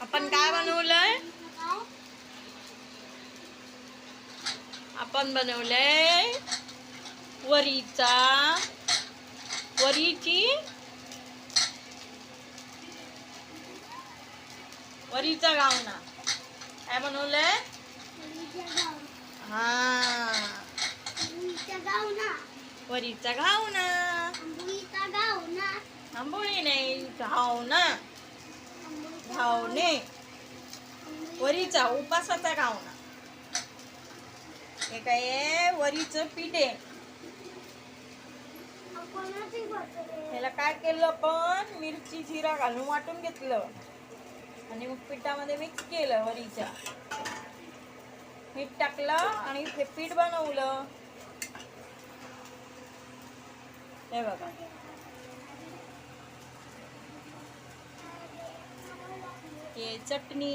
आपण काय बनवलंय? आपण बनवलंय वरीचा वरीची वरीचा गावना. काय बनवलंय? हा. वरीचा घावना आंबोळी नाही घावना घावणे वरीचा उपासाचा घावना हे काय आहे वरीचं पीठ आहे. ह्याला काय केलं आपण मिरची जिरा घालून वाटून घेतलं. आणि मग पिठामध्ये मिक्स केलं वरीच्या. मीठ टाकलं आणि ते पीठ बनवलं. हे बघा. हे चटणी